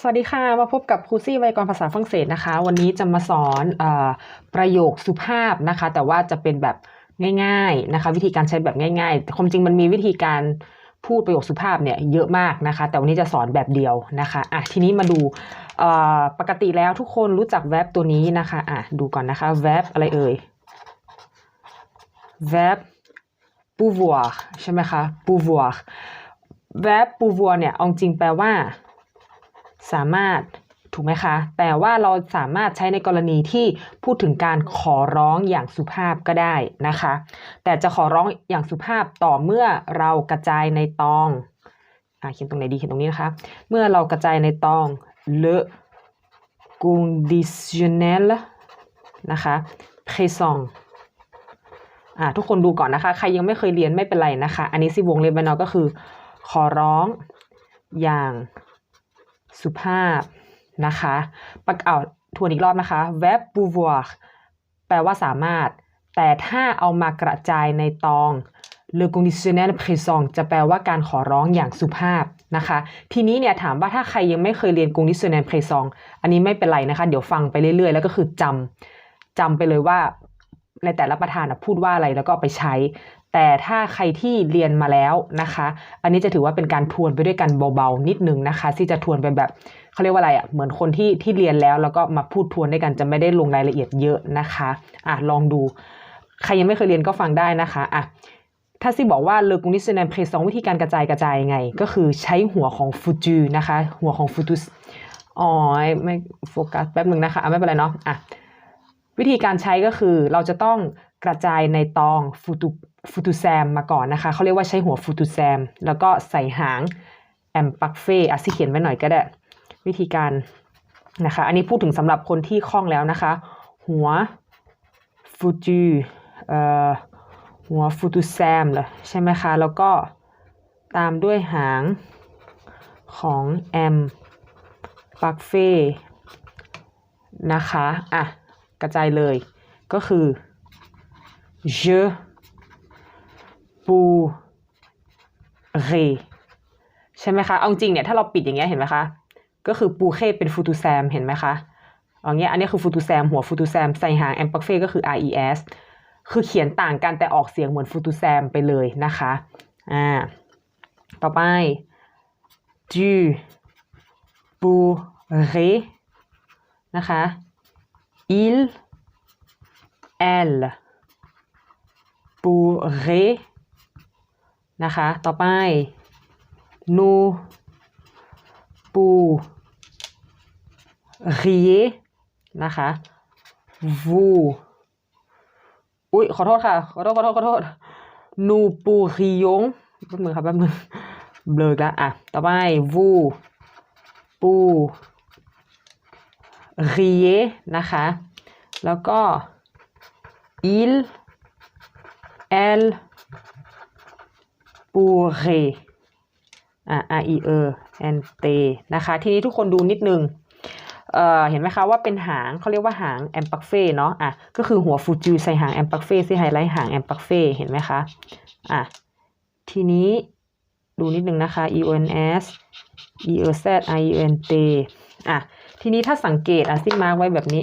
สวัสดีค่ะ มาพบกับครูซี่ไวยากรณ์ภาษาฝรั่งเศสนะคะ วันนี้จะมาสอนอประโยคสุภาพนะคะ แต่ว่าจะเป็นแบบง่าย ๆนะคะ วิธีการใช้แบบง่ายๆความจริงมันมีวิธีการพูดประโยคสุภาพเนี่ยเยอะมากนะคะ แต่วันนี้จะสอนแบบเดียวนะคะอะทีนี้มาดูปกติแล้วทุกคนรู้จัก verb ตัวนี้นะคะอะดูก่อนนะคะ verb อะไรเอ่ย verb pouvoir ใช่ไหมคะ pouvoir verb pouvoir เนี่ยเอาจริงแปลว่า สามารถถูกไหมคะ แต่ว่าเราสามารถใช้ในกรณีที่พูดถึงการขอร้องอย่างสุภาพก็ได้นะคะ แต่จะขอร้องอย่างสุภาพต่อเมื่อเรากระจายในตองอ่าเขียนตรงไหนดีเขียนตรงนี้นะคะ เมื่อเรากระจายในตอง le conditionnel นะคะ présent อ่าทุกคนดูก่อนนะคะ ใครยังไม่เคยเรียนไม่เป็นไรนะคะ อันนี้สิวงเล็บไว้เนาะก็คือ ขอร้องอย่าง สุภาพนะคะประเอาทวนอีกรอบนะคะ verb pouvoir แปลว่าสามารถ แต่ถ้าเอามากระจายในตอง le conditionnel présent จะแปลว่าการขอร้องอย่างสุภาพนะคะ ทีนี้เนี่ยถามว่าถ้าใครยังไม่เคยเรียน conditionnel présent อันนี้ไม่เป็นไรนะคะ เดี๋ยวฟังไปเรื่อยๆ แล้วก็คือจำจำไปเลยว่าในแต่ละประธานพูดว่าอะไรแล้วก็ไปใช้ แต่ถ้าใครที่เรียนมาแล้วนะคะ อันนี้จะถือว่าเป็นการทวนไปด้วยกันเบาๆนิดนึงนะคะ ที่จะทวนไปแบบเขาเรียกว่าอะไรอะเหมือนคนที่ที่เรียนแล้วแล้วก็มาพูดทวนด้วยกันจะไม่ได้ลงรายละเอียดเยอะนะคะอะลองดู ใครยังไม่เคยเรียนก็ฟังได้นะคะอะถ้าซิบอกว่า le conditionnel présent วิธีการกระจายกระจายยังไง ก็คือใช้หัวของ futur นะคะ หัวของ futus อ๋อไม่โฟกัสแป๊บหนึ่งนะคะอะไม่เป็นไรเนาะอะวิธีการใช้ก็คือเราจะต้อง กระจายในตองฟูตุฟูตุแซมมาก่อนนะคะ เขาเรียกว่าใช้หัวฟูตุแซม แล้วก็ใส่หางแอมปักเฟอะสิเขียนไว้หน่อยก็ได้ วิธีการนะคะ อันนี้พูดถึงสำหรับคนที่คล่องแล้วนะคะ หัวฟูตูเอ่อหัวฟูตุแซมเลยใช่ไหมคะ แล้วก็ตามด้วยหางของแอมปักเฟนะคะ อะ กระจายเลยก็คือ je pourrais ใช่ไหมคะ เอาจริงเนี่ย ถ้าเราปิดอย่างเงี้ยเห็นไหมคะ ก็คือปูเคเป็นฟูตูแซมเห็นไหมคะเอาเงี้ยอันนี้คือฟูตูแซมหัวฟูตูแซมใส่หางแอมปักเฟ่ก็คือ res คือเขียนต่างกันแต่ออกเสียงเหมือนฟูตูแซมไปเลยนะคะอ่าต่อไป tu pourrais นะคะ il elle pourrait นะคะ ต่อไป nous pourriez นะคะ vous อุ้ยขอโทษค่ะ ขอโทษ ขอโทษ ขอโทษ nous pourrions แป๊บนึงครับแป๊บนึงเบลอแล้วอะ ต่อไป vous pourriez นะคะ แล้วก็ il elle pourrait อะ r e e n t นะคะ ทีนี้ทุกคนดูนิดนึงเอ่อเห็นไหมคะว่าเป็นหางเขาเรียกว่าหางแอมปักเฟ่เนาะอะก็คือหัวฟูจูใส่หางแอมปักเฟ่ที่ไฮไลท์หางแอมปักเฟ่เห็นไหมคะอะทีนี้ดูนิดนึงนะคะ e o n s e o z i e n t อะทีนี้ถ้าสังเกตอะซิมาร์กไว้แบบนี้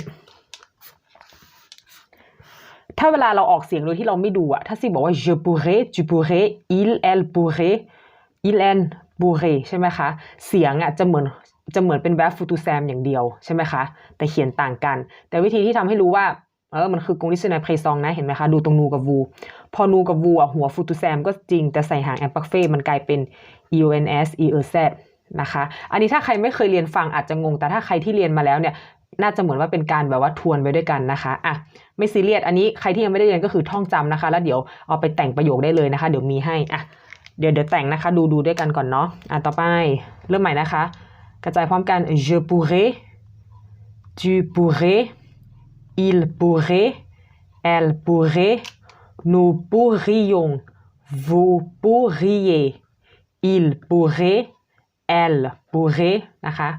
ถ้าเวลาเราออกเสียงโดยที่เราไม่ดูอะถ้าซิบอกว่า je pourrais tu pourrais il elle pourrait il elle pourrait ใช่ไหมคะ เสียงอะจะเหมือนจะเหมือนเป็น verb futur sam อย่างเดียวใช่ไหมคะ แต่เขียนต่างกัน แต่วิธีที่ทำให้รู้ว่าเออมันคือ conditionnel présent นะเห็นไหมคะ ดูตรงนูกับ vu พอนูกับ vu อะหัว futur sam ก็จริง แต่ใส่หาง a m p a c f e มันกลายเป็น eons erz นะคะ อันนี้ถ้าใครไม่เคยเรียนฟังอาจจะงง แต่ถ้าใครที่เรียนมาแล้วเนี่ย น่าจะเหมือนว่าเป็นการแบบว่าทวนไปด้วยกันนะคะอะไม่ซีเรียสอันนี้ใครที่ยังไม่ได้เรียนก็คือท่องจำนะคะ แล้วเดี๋ยวเอาไปแต่งประโยคได้เลยนะคะ เดี๋ยวมีให้อะเดี๋ยวเดี๋ยวแต่งนะคะ ดูดูด้วยกันก่อนเนาะอะต่อไปเริ่มใหม่นะคะ กระจายพร้อมกัน je pourrais tu pourrais il pourrait elle pourrait nous pourrions vous pourriez il pourrait elle pourrait นะคะ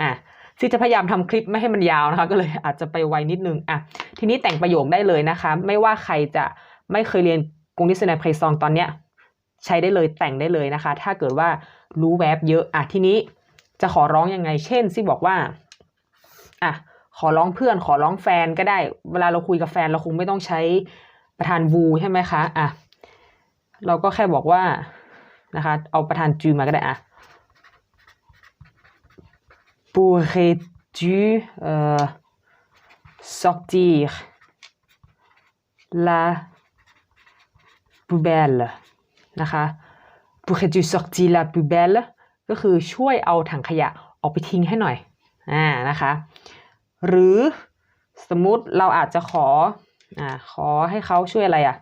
อะ ซิจะพยายามทำคลิปไม่ให้มันยาวนะคะ ก็เลยอาจจะไปไวนิดนึงอะทีนี้แต่งประโยคได้เลยนะคะ ไม่ว่าใครจะไม่เคยเรียนกรุงนิสเนเพซองตอนเนี้ยใช้ได้เลยแต่งได้เลยนะคะ ถ้าเกิดว่ารู้แวบเยอะอะทีนี้จะขอร้องยังไง เช่นซี่บอกว่าอะขอร้องเพื่อนขอร้องแฟนก็ได้ เวลาเราคุยกับแฟนเราคงไม่ต้องใช้ประธานวูใช่ไหมคะอะเราก็แค่บอกว่านะคะ เอาประธานจูมาก็ได้อะ pourrais-tu euh, sortir la poubelle นะคะ pourrais-tu sortir la poubelle ก็คือช่วยเอาถังขยะออกไปทิ้งให้หน่อย อ่า นะคะ หรือสมมุติเราอาจจะขอ อ่า ขอให้เขาช่วยอะไรอะ่ะ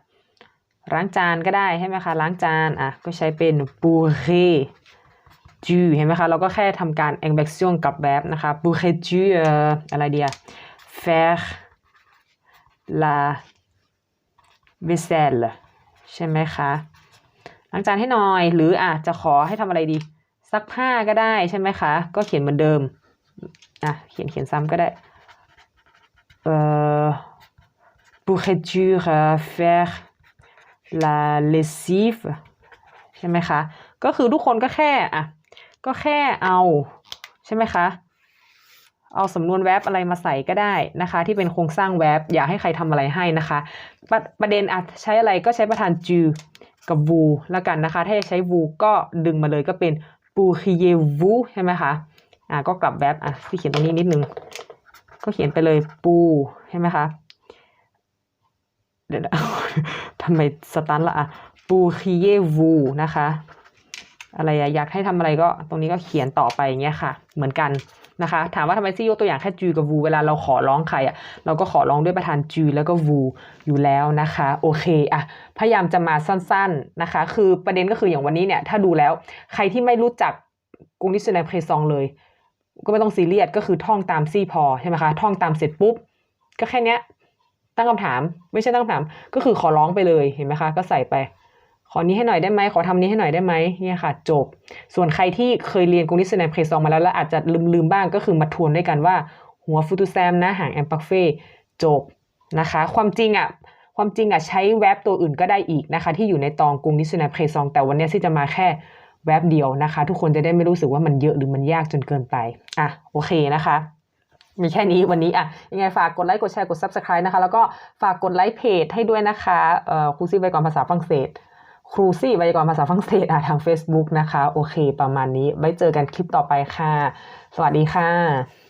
ล้างจานก็ได้ใช่ไหมคะ ล้างจาน อะ ก็ใช้เป็น pourrais tu เห็นไหมคะ เราก็แค่ทำการ inversion กับ verb นะคะ pourrais-tu เอ่ออะไรเดีย faire la vaisselle ใช่ไหมคะล้างจานให้หน่อยหรืออะจะขอให้ทำอะไรดี ซักผ้าก็ได้ใช่ไหมคะ ก็เขียนเหมือนเดิมอะเขียนเขียนซ้ำก็ได้เอ่อ pourrais-tu euh, faire la lessive ใช่ไหมคะ ก็คือทุกคนก็แค่อะ ก็แค่เอา ใช่ไหมคะ เอาสำนวนแวบอะไรมาใส่ก็ได้นะคะ ที่เป็นโครงสร้างแวบอย่าให้ใครทำอะไรให้นะคะประประเด็นอาจใช้อะไรก็ใช้ประธานจูกับวูแล้วกันนะคะ ถ้าจะใช้วูก็ดึงมาเลยก็เป็นปูคิเยวูใช่ไหมคะอ่าก็กลับแวบอะพี่เขียนตรงนี้นิดนึง ก็เขียนไปเลยปูใช่ไหมคะเดี๋ยวทำไมสตันละอะปูคิเยวูนะคะ อะไรอยากให้ทำอะไรก็ตรงนี้ก็เขียนต่อไปอย่างเงี้ยค่ะ เหมือนกันนะคะ ถามว่าทำไมซี่ยกตัวอย่างแค่จูกับวูเวลาเราขอร้องใครอะเราก็ขอร้องด้วยประธานจูแล้วก็วูอยู่แล้วนะคะโอเคอะพยายามจะมาสั้น ๆนะคะ คือประเด็นก็คืออย่างวันนี้เนี่ยถ้าดูแล้วใครที่ไม่รู้จักกรุงดิชแนเพรซองเลย ก็ไม่ต้องซีเรียสก็คือท่องตามซี่พอใช่ไหมคะท่องตามเสร็จปุ๊บก็แค่เนี้ยตั้งคำถามไม่ใช่ตั้งคำถามก็คือขอร้องไปเลยเห็นไหมคะ ก็ใส่ไป ขอนี้ให้หน่อยได้ไหมขอทำนี้ให้หน่อยได้ไหมเนี่ยค่ะ จบ ส่วนใครที่เคยเรียนกรุงนิสแนมเพลซองมาแล้วแล้วอาจจะลืมลืมบ้างก็คือมาทวนด้วยกันว่า หัวฟูตูแซมนะหางแอมปักเฟ่จบนะคะ ความจริงอะความจริงอะใช้แว็บตัวอื่นก็ได้อีกนะคะ ที่อยู่ในตองกรุงนิสแนมเพลซอง แต่วันนี้ที่จะมาแค่แว็บเดียวนะคะ ทุกคนจะได้ไม่รู้สึกว่ามันเยอะหรือมันยากจนเกินไปอะโอเคนะคะมีแค่นี้วันนี้อะยังไงฝากกดไลค์กดแชร์กด subscribe นะคะ แล้วก็ฝากกดไลค์เพจให้ด้วยนะคะเอ่อครูซี่ไว้ก่อนภาษาฝรั่งเศส ครูซี่ไว้ก่อนภาษาฝรั่งเศสทาง Facebook นะคะ โอเค ประมาณนี้ไว้เจอกันคลิปต่อไปค่ะ สวัสดีค่ะ